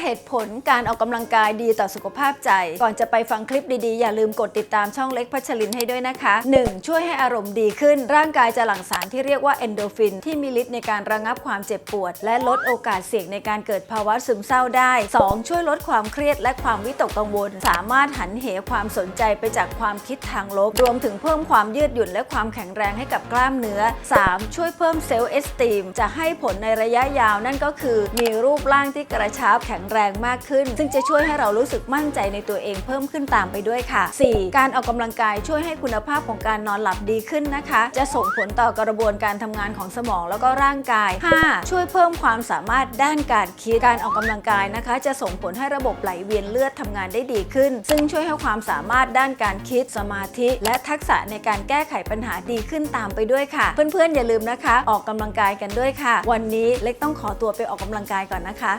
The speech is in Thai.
5 เหตุผลการออกกำลังกายดีต่อสุขภาพใจ ก่อนจะไปฟังคลิปดีๆ อย่าลืมกดติดตามช่องเล็กพัชรินให้ด้วยนะคะ 1. ช่วยให้อารมณ์ดีขึ้น ร่างกายจะหลั่งสารที่เรียกว่าเอนโดฟิน ที่มีฤทธิ์ในการระงับความเจ็บปวด และลดโอกาสเสี่ยงในการเกิดภาวะซึมเศร้าได้ 2. ช่วยลดความเครียดและความวิตกกังวล สามารถหันเหความสนใจไปจากความคิดทางลบ รวมถึงเพิ่มความยืดหยุ่นและความแข็งแรงให้กับกล้ามเนื้อ 3. ช่วยเพิ่มเซลล์เอสตีมจะให้ผลในระยะยาวนั่นก็คือ มีรูปร่างที่กระชับแข็งแรงมากขึ้น ซึ่งจะช่วยให้เรารู้สึกมั่นใจในตัวเองเพิ่มขึ้นตามไปด้วยค่ะ 4. การออกกำลังกายช่วยให้คุณภาพของการนอนหลับดีขึ้นนะคะ จะส่งผลต่อกระบวนการทำงานของสมองแล้วก็ร่างกาย 5. ช่วยเพิ่มความสามารถด้านการคิดการออกกำลังกายนะคะ จะส่งผลให้ระบบไหลเวียนเลือดทำงานได้ดีขึ้น ซึ่งช่วยให้ความสามารถด้านการคิดสมาธิ และทักษะในการแก้ไขปัญหาดีขึ้นตามไปด้วยค่ะ เพื่อนๆอย่าลืมนะคะ ออกกำลังกายกันด้วยค่ะ วันนี้เล็กต้องขอตัวไปออกกำลังกายก่อนนะคะ